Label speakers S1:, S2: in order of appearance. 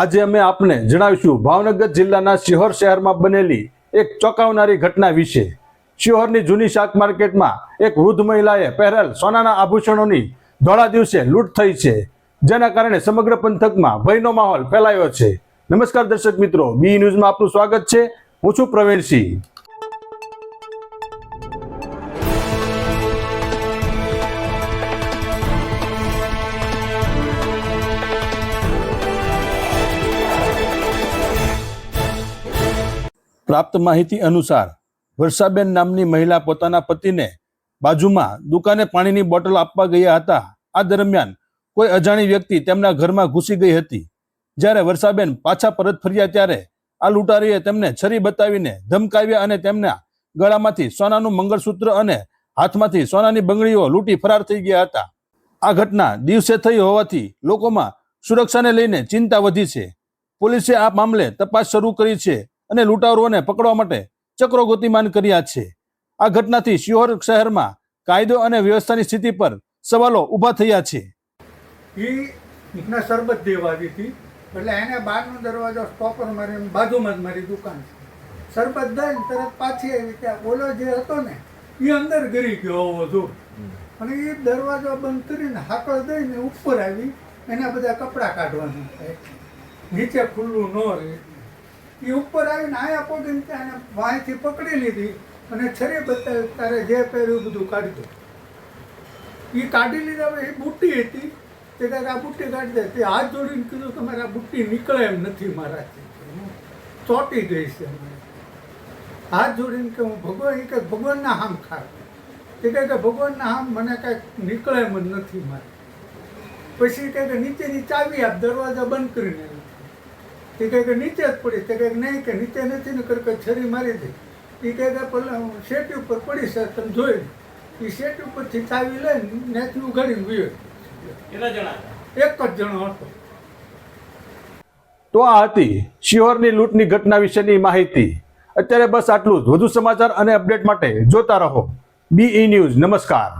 S1: આજે અમે આપને જણાવીશું ભાવનગર જિલ્લાના શિહોર શહેરમાં બનેલી એક ચોંકાવનારી ઘટના વિશે. શિહોરની જૂની શાક માર્કેટમાં એક વૃદ્ધ મહિલાએ પહેરેલ સોનાના આભૂષણોની ધોળા દિવસે લૂંટ થઈ છે, જેના કારણે સમગ્ર પંથકમાં ભયનો માહોલ ફેલાયો છે. નમસ્કાર દર્શક મિત્રો, બી ન્યૂઝમાં આપનું સ્વાગત છે. હું છું પ્રવીણસિંહ. પ્રાપ્ત માહિતી અનુસાર, વર્ષાબેન નામની મહિલા પોતાના પતિને બાજુમાં દુકાને પાણીની બોટલ આપવા ગયા હતા. આ દરમિયાન કોઈ અજાણી વ્યક્તિ તેમના ઘરમાં ઘૂસી ગઈ હતી. જ્યારે વર્ષાબેન પાછા પરત ફર્યા ત્યારે આ લૂંટારીએ તેમને છરી બતાવીને ધમકાવ્યા અને તેમના ગળામાંથી સોનાનું મંગળસૂત્ર અને હાથમાંથી સોનાની બંગડીઓ લૂંટી ફરાર થઈ ગયા હતા. આ ઘટના દિવસે થઈ હોવાથી લોકોમાં સુરક્ષાને લઈને ચિંતા વધી છે. પોલીસે આ મામલે તપાસ શરૂ કરી છે. અને લૂંટારોને પકડવા માટે ચક્રો ગતિમાન કર્યા છે. આ ઘટનાથી શિહોર શહેરમાં કાયદો અને વ્યવસ્થાની સ્થિતિ પર સવાલો ઊભા થયા છે.
S2: એ ને શરબત દેવા આવી હતી. એટલે એને બહારનો દરવાજો સ્ટોપર મારી બાજુમાં જ મારી દુકાન છે. શરબત દઈને તરત પાછી આવી ત્યાં ઓલો જે હતો ને એ અંદર ગરી ગયો હોવો અને એ દરવાજો બંધ કરીને હાકળ દઈને ઉપર આવી, એના બધા કપડાં કાઢવાના હતા. નીચે ખુલ્લું ન રહે. એ ઉપર આવીને આયા પગીને ત્યાં વાંયથી પકડી લીધી અને છરી બતાવી તારે જે પહેર્યું બધું કાઢી દો. એ કાઢી લીધા એ બુટ્ટી હતી. તે કાંઈક આ બુટ્ટી કાઢી દે. તે હાથ જોડીને કીધું કે મારે આ બુટ્ટી નીકળે એમ નથી મારાથી. ચોટી ગઈ છે હાથ જોડીને કે હું ભગવાન, એ કે ભગવાનના હામ ખા. તે કહે કે ભગવાનના હામ મને કાંઈક નીકળે એમ નથી મારે પછી કહે કે નીચેની ચાવી આપ દરવાજા બંધ કરીને તે કહે કે નીચે જ પડી. તે કહે કે નહીં કે નીચે નથી. ને કરે કે છરી મારી દે. એ કહે કે પેલા હું શેટી ઉપર પડી સર તમે જોઈ એ શેટ ઉપરથી ચાવી લઈને નેચનું ઉઘાડીને વિયો એક જ જણો હતો.
S1: તો આ હતી શિહોરની લૂંટની ઘટના વિશેની માહિતી. અત્યારે બસ આટલું જ. વધુ સમાચાર અને અપડેટ માટે જોતા રહો. બી ન્યૂઝ નમસ્કાર.